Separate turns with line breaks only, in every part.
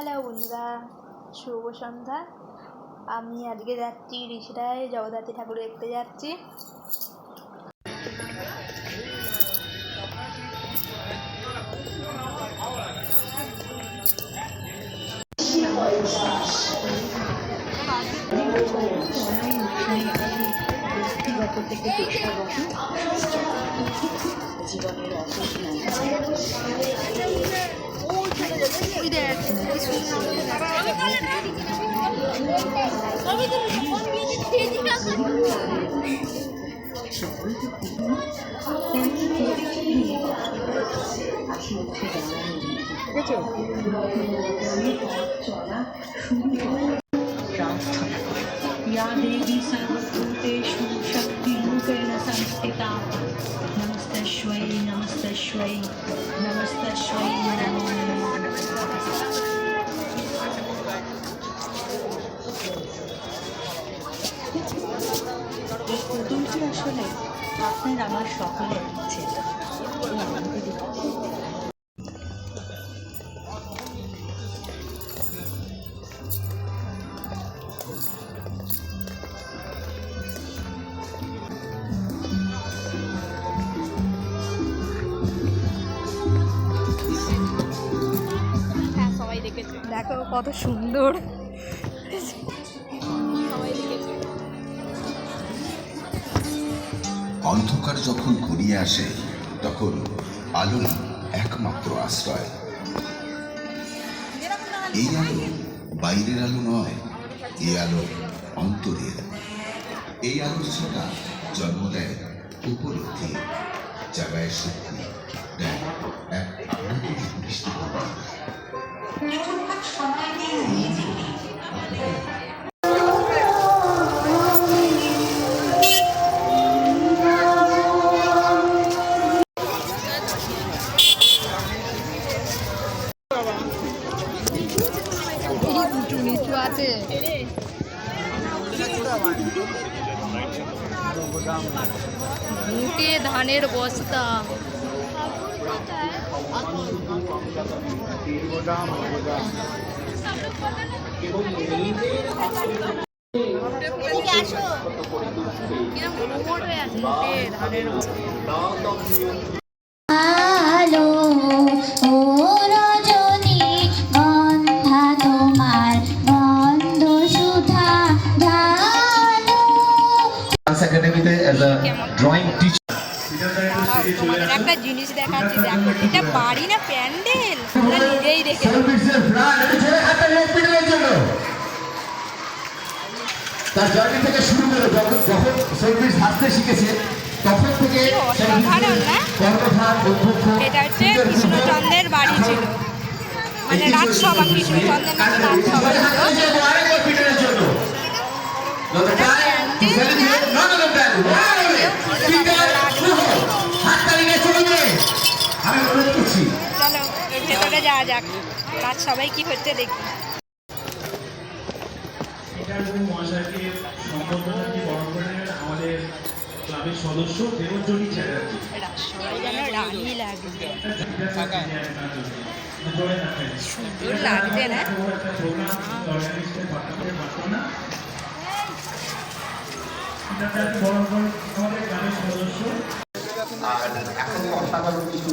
Hello বন্ধুরা শুভ সন্ধ্যা। আমি আজকে যাচ্ছি ঋষিরায় জগদ্ধাত্রী ঠাকুর দেখতে যাচ্ছি।
জীবনের অসুখ या देवी सर्वभूतेषु शक्तिरूपेण संस्थिता नमस्तस्वै नमस्तस्वै नमस्तस्वै नमो नमः এই পুতুলটি আসলে আপনার আমার সকলের ইচ্ছে।
হ্যাঁ সবাই দেখেছে। দেখো কত সুন্দর।
অন্ধকার যখন ঘনিয়ে আসে, তখন আলোই একমাত্র আশ্রয়। এই আলো বাইরের আলো নয়, এই আলো অন্তরের। এই আলোর ছোটা জন্ম দেয় উপলব্ধি, জাগায় শক্তি, দেয় এক আনন্দ দৃষ্টিভঙ্গি।
উঁচু নিচু আছে মুটে ধানের বস্তা ধানের বস্তা। একটা জিনিস দেখাচ্ছি দেখো এটা বাড়ি না প্যান্ডেল? ওরা নিজেই রেখে
তার জার্নি থেকে শুরু করে যখন যখন সর্ভিস হাসতে শিখেছে তখন থেকে
অসাধারণ না?
কর্মধার অধ্যক্ষ
এটা হচ্ছে কৃষ্ণচন্দ্রের বাড়ি ছিল। মানে রাজসভা কৃষ্ণচন্দ্রের নামে রাজসভা ছিল। এর যাওয়া যাক। রাজ সবাই কি হচ্ছে দেখি।
আমাদের ক্লাবের সদস্য দেবজ্যোতি চ্যাটার্জি। সুন্দর
লাগছে না?
সদস্য
আর এখন অসাধারণ কিছু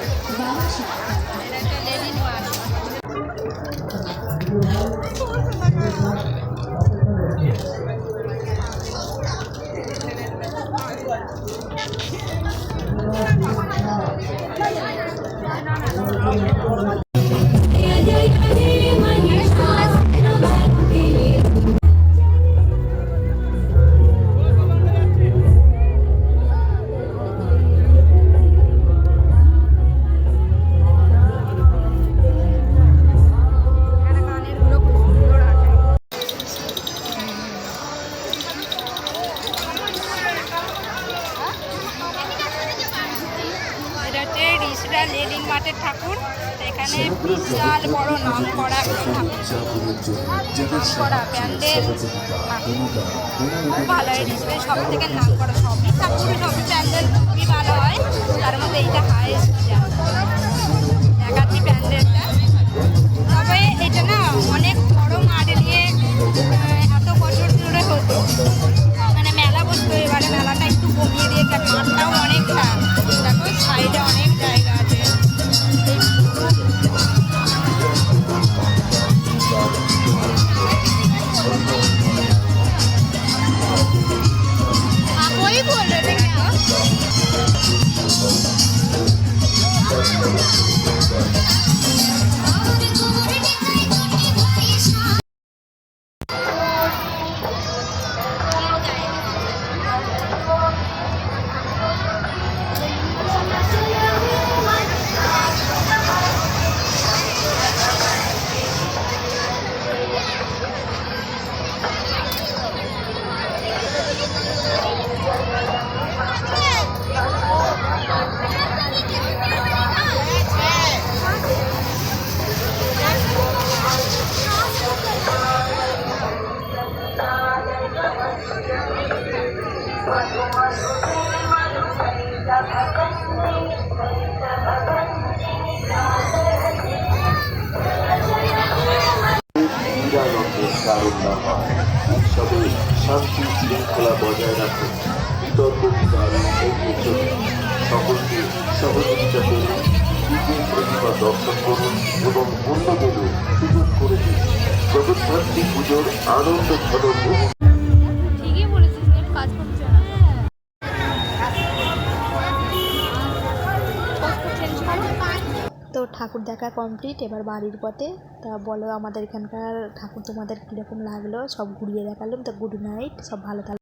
রিসরা লেলিং মাঠের ঠাকুর। এখানে বিশাল বড় নাম করা নাম খুব ভালো হয় ডিসপ্লে সব থেকে নাম করা সবই ঠাকুর সবই প্যান্ডেল খুবই ভালো হয়। তার মধ্যে এইটা হাইস্ট দেখাচ্ছি প্যান্ডেলটা।
শান্তি শৃঙ্খলা বজায় রাখুন বিতর্ক বিবাদ এগিয়ে চলুন সকলকে সহযোগিতা করুন, নিজের প্রতিভা দর্শন করুন এবং অন্যদেরও সুযোগ করে দিন। জগদ্ধাত্রী পুজোর আনন্দ ঝলক
ঠাকুর দেখা কমপ্লিট এবার বাড়ির পথে। তা বলো আমাদের এখানকার ঠাকুর তোমাদের কীরকম লাগল? সব ঘুরিয়ে দেখালাম তা গুড নাইট সব ভালো থাকবে